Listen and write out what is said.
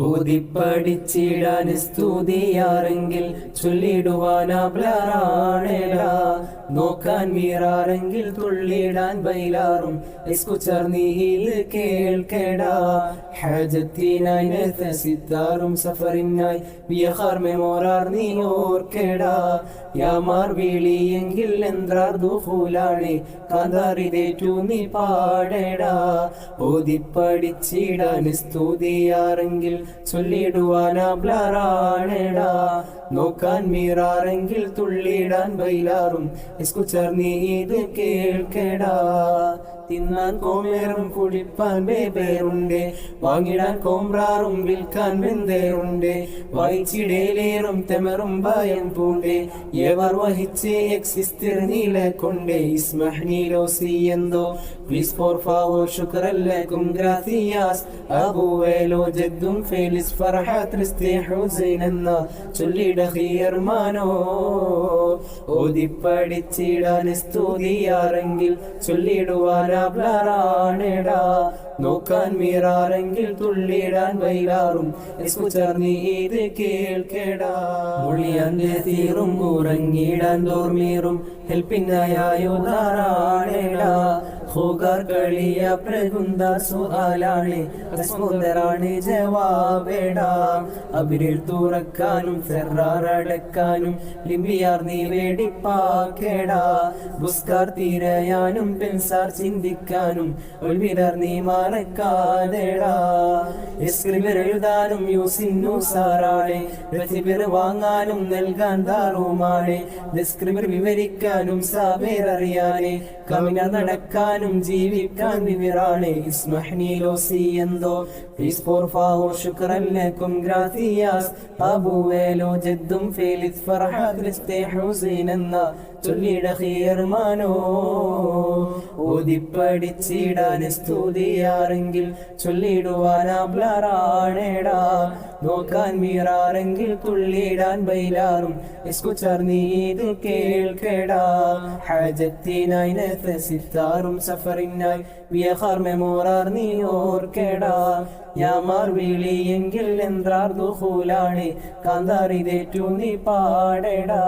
ഊതിപ്പടിച്ചിടാൻ സ്തുതിയാറെങ്കിൽ ചൊല്ലിടുവാനാബ്ലാറാണേടാ നോക്കാൻ മീറാറെങ്കിൽ തുള്ളിടാൻ ബൈലാറും. ഇത് കേൾക്കേടാ. ഹാജത്തിനായി നെത്തസിത്താറും സഫറിനായി. വിയഹാർ മെമോറാർ നീ ഓർക്കേടാ. യാമാർ വിളിയെങ്കിൽ എന്ത്രാർ ദുഹൂലാണ് കാന്താറിതേറ്റു നീ പാടേടാ. ഓതിപ്പടിച്ചിടാൻ സ്തുതിയാറെങ്കിൽ ചൊല്ലിടുവാനാ ബ്ലറാണേടാ. നോക്കാൻ മീറാറെങ്കിൽ തുള്ളിടാൻ ബൈലാറും. നീ ഇത് കേൾക്കേടാ. തിന്നാൻ കോമേറും കുടിപ്പാൻ ബേബേറുണ്ട് വാങ്ങിടാൻ കോമ്രാറും വിൽക്കാൻ വെന്തേറുണ്ട്. വായിച്ചിടയിലേറും തെമറും ഭയം പൂണ്ട്. എവർ വഹിച്ച് എക്സിസ്തിർ നീല കൊണ്ട്. ഇസ്മഹ്നീലോ സി എന്തോ? പ്ലീസ് ഫോർ ഫാവോ ശുക്രല്ലക്കും ഗ്രാസിയാസ്. അബുവേലോ ജദ്ദും ഫേലിസ് ഫർഹത്ത് റിസ്തി ഹുസൈൻ എന്ന ചൊല്ലിട ഹിയർമാനോ. ഓതിപ്പടിച്ചിടാൻ സ്തുതിയാറെങ്കിൽ ചൊല്ലിടുവാനാബ്ലാറാണെടാ നോക്കാൻ മീറാറെങ്കിൽ തുള്ളിടാൻ വൈലാറും ചേർന്ന് ഇത് കേൾക്കേടാ. മൊഴിയാൻ തീറും ഉറങ്ങിടാൻ തോർമീറും. ഹെൽപ്പിനായോ ധാരാണേടാ ഹോഗാർ കളിയ പ്രകുന്ത സുഹാലാണ്. റെസ്പോണ്ടറാണ് ജവാബേടാ. അവരിൽ തുറക്കാനും ഫെറാർ അടക്കാനും ലിംബിയാർ നീ വേടിപ്പാക്കേടാ. ബുസ്കാർ തീരയാനും പെൻസാർ ചിന്തിക്കാനും ഒൽവിരർ നീ മറക്കാതെടാ. എസ്ക്രിബർ യൂസിന്നു സാറാണ് പ്രതിബിർ വാങ്ങാനും നൽകാൻ ദാറുമാണ്. ഡിസ്ക്രിബർ വിവരിക്കാനും സാബേർ അറിയാനെ. കവിന നടക്കാനും ജീവിക്കാൻ വിവരാണ് ഇസ്മഹ്നീലോസി എന്തോ? പ്ലീസ് ഫോർ ഫാവോ ശുക്രൻ ലക്കും ഗ്രാസിയാസ്. അബുവേലോ ജദ്ദും ഫേലിസ് ഫർഹ ക്രിസ്തേ ഹുസൈൻ എന്ന ചൊല്ലിട ഹീർമാനോ. ഓതിപ്പടിച്ചിടാൻ സ്തുതിയാറെങ്കിൽ ചൊല്ലിടുവാനാബ്ലറാണേടാ നോക്കാൻ മീറാറെങ്കിൽ തുള്ളിയിടാൻ ബൈലാറും. ഇസ്കു ഇത് കേൾക്കേടാ. ഹാജത്തിനായി നെത്തസിത്താറും സഫറിനായി വിയഹാർ മെമോറാർ നീ ഓർക്കേടാ. യാമാർ വിളിയെങ്കിൽ എന്ത്രാർ ദുഹൂലാണ്. കാന്താറിതേറ്റു നീ പാടേടാ.